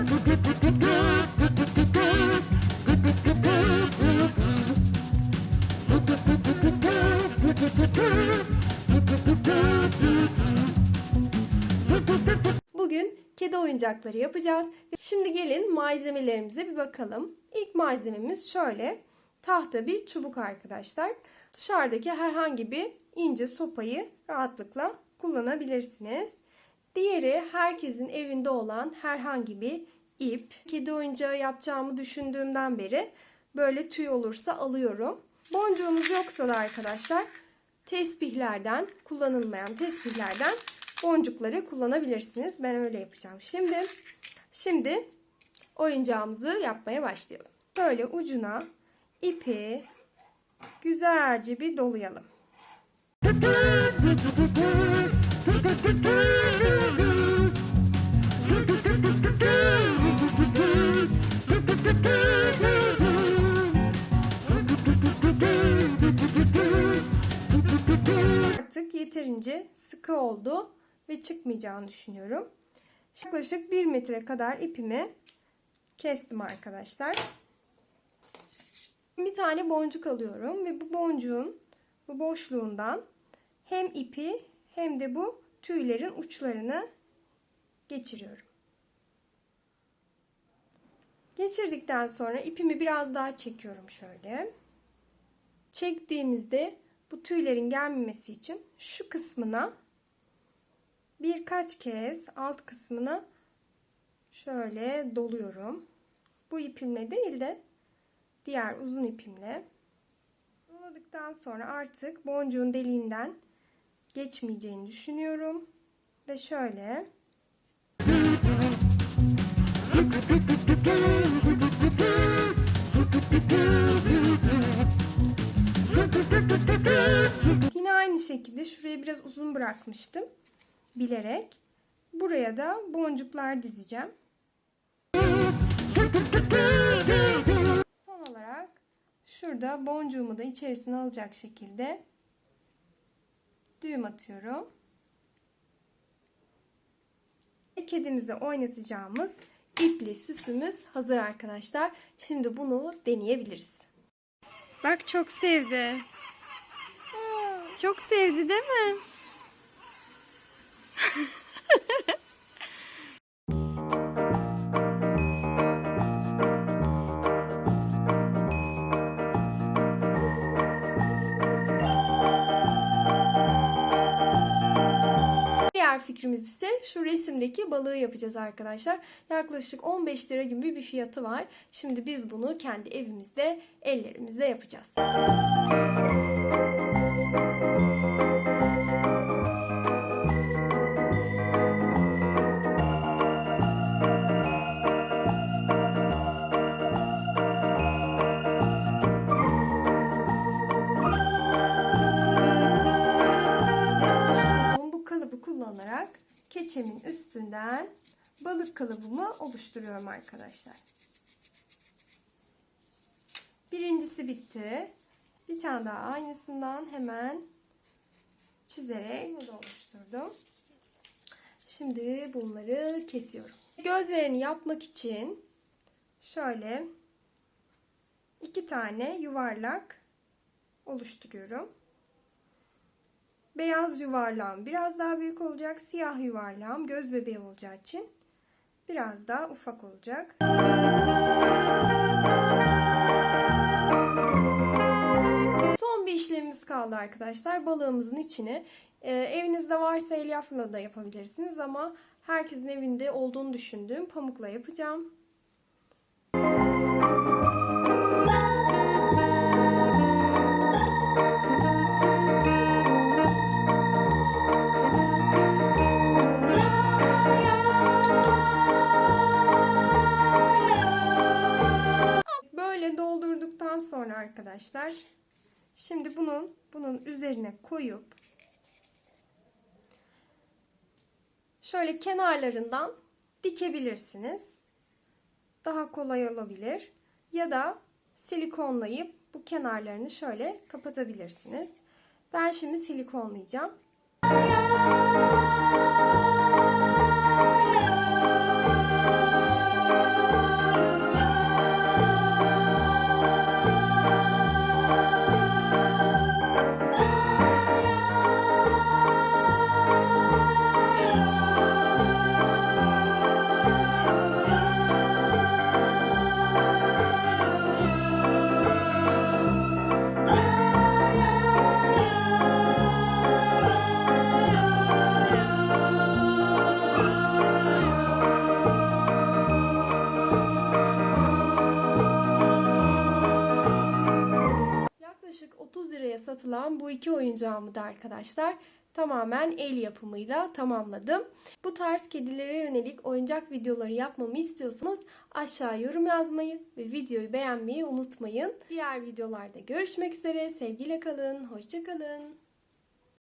Bugün kedi oyuncakları yapacağız. Şimdi gelin malzemelerimize bir bakalım. İlk malzememiz şöyle. Tahta bir çubuk arkadaşlar. Dışarıdaki herhangi bir ince sopayı rahatlıkla kullanabilirsiniz. Diğeri herkesin evinde olan herhangi bir ip. Kedi oyuncağı yapacağımı düşündüğümden beri böyle tüy olursa alıyorum. Boncuğumuz yoksa da arkadaşlar tesbihlerden, kullanılmayan tesbihlerden boncukları kullanabilirsiniz. Ben öyle yapacağım. Şimdi şimdi oyuncağımızı yapmaya başlayalım. Böyle ucuna ipi güzelce bir dolayalım. Artık yeterince sıkı oldu ve çıkmayacağını düşünüyorum. Yaklaşık 1 metre kadar ipimi kestim arkadaşlar. Bir tane boncuk alıyorum ve bu boncuğun bu boşluğundan hem ipi hem de bu tüylerin uçlarını geçiriyorum. Geçirdikten sonra ipimi biraz daha çekiyorum şöyle. Çektiğimizde bu tüylerin gelmemesi için şu kısmına birkaç kez alt kısmına şöyle doluyorum. Bu ipimle değil de diğer uzun ipimle. Doladıktan sonra artık boncuğun deliğinden geçmeyeceğini düşünüyorum. Ve şöyle Yine aynı şekilde şurayı biraz uzun bırakmıştım. Bilerek. Buraya da boncuklar dizeceğim. Son olarak şurada boncuğumu da içerisine alacak şekilde düğüm atıyorum. Kedimizi oynatacağımız ipli süsümüz hazır arkadaşlar. Şimdi bunu deneyebiliriz. Bak çok sevdi. Çok sevdi değil mi? Diğer fikrimiz ise şu resimdeki balığı yapacağız arkadaşlar. Yaklaşık 15 lira gibi bir fiyatı var. Şimdi biz bunu kendi evimizde ellerimizle yapacağız. oluşturduğum kullanarak keçemin üstünden balık kalıbımı oluşturuyorum arkadaşlar. Birincisi bitti. Bir tane daha aynısından hemen çizerek bunu da oluşturdum. Şimdi bunları kesiyorum. Gözlerini yapmak için şöyle iki tane yuvarlak oluşturuyorum. Beyaz yuvarlağım biraz daha büyük olacak. Siyah yuvarlağım göz bebeği olacağı için biraz daha ufak olacak. Son bir işlemimiz kaldı arkadaşlar. Balığımızın içine e, evinizde varsa elyafla da yapabilirsiniz ama herkesin evinde olduğunu düşündüğüm pamukla yapacağım. Doldurduktan sonra arkadaşlar şimdi bunun bunun üzerine koyup şöyle kenarlarından dikebilirsiniz. Daha kolay olabilir. Ya da silikonlayıp bu kenarlarını şöyle kapatabilirsiniz. Ben şimdi silikonlayacağım. Satılan bu iki oyuncağımı da arkadaşlar tamamen el yapımıyla tamamladım. Bu tarz kedilere yönelik oyuncak videoları yapmamı istiyorsanız aşağı yorum yazmayı ve videoyu beğenmeyi unutmayın. Diğer videolarda görüşmek üzere. Sevgiyle kalın. Hoşçakalın.